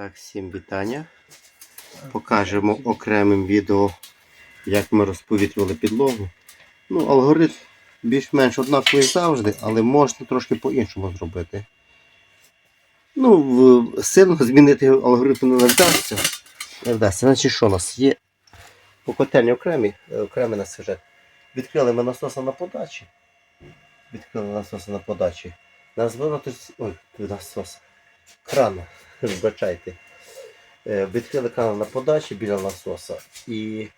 Так, всім вітання. Покажемо окремим відео, як ми розповітрювали підлогу. Ну, алгоритм більш-менш однаковий завжди, але можна трошки по-іншому зробити. Ну, сильно змінити алгоритм не вдасться. Не вдасться. Значить, що у нас є по котельні окремі, е, окремий на сюжет. Відкрили ми насоса на подачі. Відкрили насоса на подачі. На звороті, ой, насос. Кран, вибачайте. Е, Відкрили кран на подачі біля насоса. І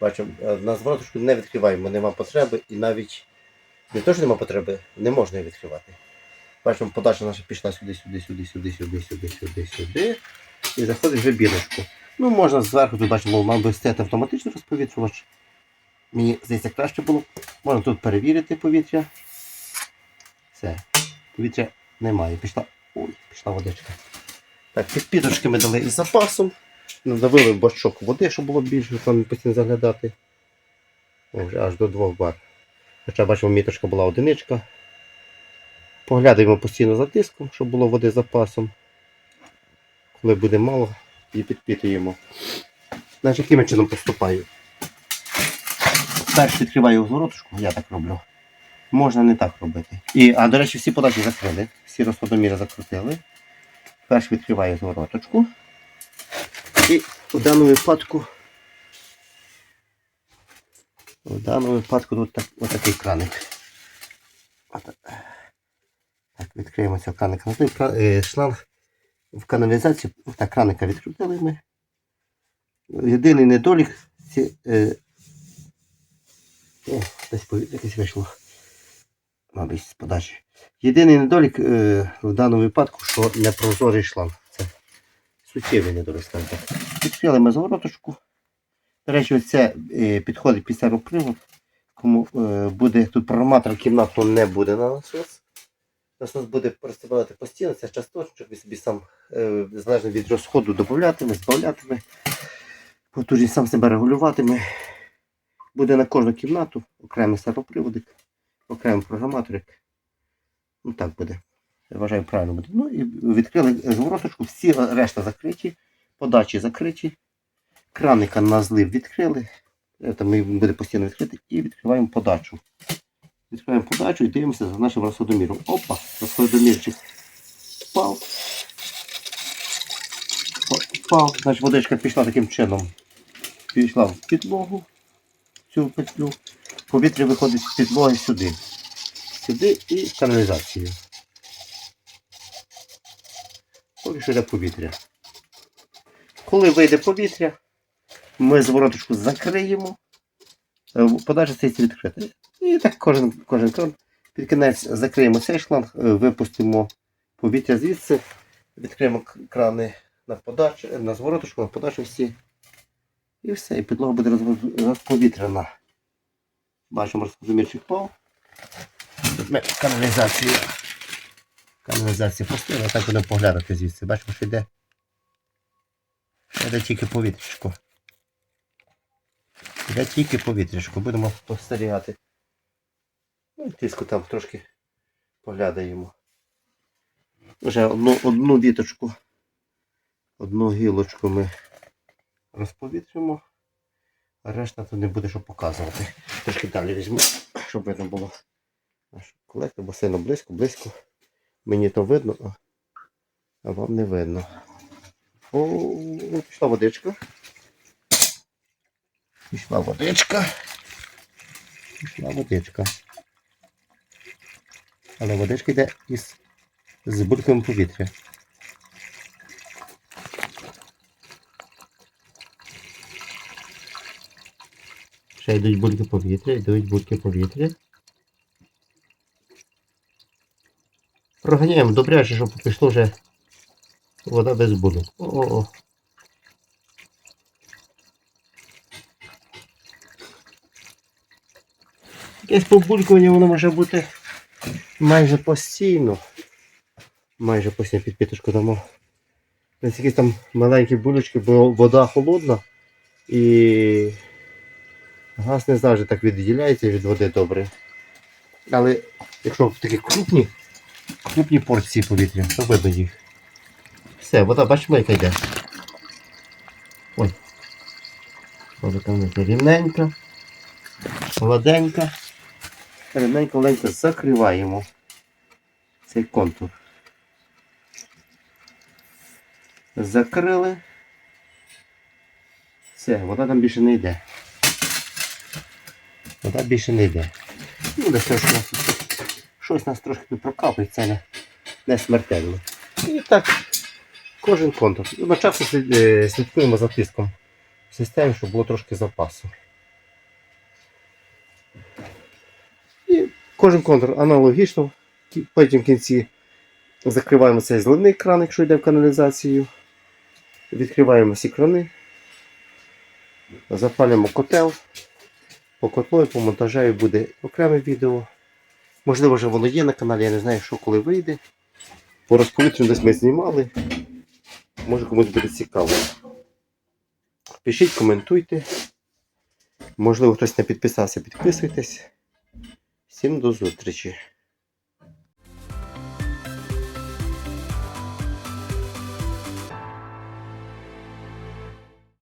бачимо, е, на звороточку не відкриваємо, нема потреби і навіть не то, що нема потреби, не можна її відкривати. Бачимо, подача наша пішла сюди, сюди, сюди, сюди, сюди, сюди, сюди, сюди. І заходить вже білочку. Ну, можна зверху, тут бачимо, мав би стояти автоматичний розповітрювач. Мені здається, краще було. Можна тут перевірити повітря. Все. Повітря немає. Пішла. Ой, пішла водичка. Так, підпіточки ми дали із запасом. Надавили в бачок води, щоб було більше, там постійно заглядати. Вже аж до 2 бар. Хоча бачимо, міточка була одиничка. Поглядаємо постійно за тиском, щоб було води запасом. Коли буде мало, і підпітуємо. Значить, яким чином поступаю? Перш відкриваю звороточку, я так роблю. Можна не так робити. І, а до речі, всі подачі закрили, всі розходоміри закрутили. Перш відкриваю звороточку. І в даному випадку. В даному випадку тут так, отакий краник. Отак. Так, відкриємо цього краника. Ну, е, Шланг в каналізації, так, краника відкрутили ми. Єдиний недолік ці. Е, о, десь повітря якесь вийшло. Мабуть, з подачі. Єдиний недолік е, в даному випадку, що не прозорий шланг. Це суттєвий недолік, так. Ми звороточку. До речі, це е, підходить під сервопривод. Кому е, буде тут програматор кімнату не буде на насос. Насос буде працювати постійно, це частотчик, ви собі сам е, залежно від розходу додатиме, збавлятиме. Потужність сам себе регулюватиме. Буде на кожну кімнату окремий сервоприводик, окремий програматорик. Ну так буде. Я вважаю, правильно буде. Ну і відкрили звороточку, всі решта закриті, подачі закриті, краника на злив відкрили. Е, Там він буде постійно відкритий і відкриваємо подачу. Відкриваємо подачу і дивимося за нашим розходоміром. Опа, розходомірчик впав. Впав, значить водичка пішла таким чином. Пішла в підлогу, цю петлю. Повітря виходить з підлоги сюди. Сюди і каналізацію. Поки що йде повітря. Коли вийде повітря, ми звороточку закриємо. Е, Подача стоїть відкрита. І так кожен, кожен кран. Під кінець закриємо цей шланг, е, випустимо повітря звідси, відкриємо крани на подачу, на звороточку, на подачу всі. І все, і підлога буде роз- розповітряна. Бачимо, розподумірчик впав. Тут ми каналізацію. Каналізацію так будемо поглядати звідси. Бачимо, що йде. Йде тільки повітрячко. Йде тільки повітрячко. Будемо спостерігати. Ну, і тиску там трошки поглядаємо. Вже одну, одну віточку, одну гілочку ми розповітримо, решта то не буде що показувати. Трошки далі візьму, щоб видно було колектор, бо сильно близько, близько. Мені то видно, а- вам не видно. О, пішла водичка. Пішла водичка. Пішла водичка. Але водичка йде із з бульками повітря. Ще йдуть бульки повітря, йдуть бульки повітря. Проганяємо добряче, щоб пішло вже вода без бульок. О-о-о. Якесь побулькування воно може бути майже постійно. Майже постійно під піточку дамо. Ось якісь там маленькі булечки, бо вода холодна і газ не завжди так відділяється від води добре. Але якщо такі крупні, крупні порції повітря, то видно їх. Все, вода, бачимо, яка йде. Ой. Вода там рівненька. Гладенька. Рівненько, гладенько закриваємо цей контур. Закрили. Все, вода там більше не йде. Вода більше не йде. Ну, десь щось, у нас тут- щось нас трошки прокапить, це не, не смертельно. І так, кожен контур. Одночасно е, слідкуємо за тиском в системі, щоб було трошки запасу. І кожен контур аналогічно. Потім в кінці закриваємо цей зливний кран, якщо йде в каналізацію. Відкриваємо всі крани. Запалюємо котел. По котлу і по монтажаю буде окреме відео. Можливо, вже воно є на каналі, я не знаю, що коли вийде. По розповітрю десь ми знімали. Може комусь буде цікаво. Пишіть, коментуйте. Можливо, хтось не підписався, підписуйтесь. Всім до зустрічі!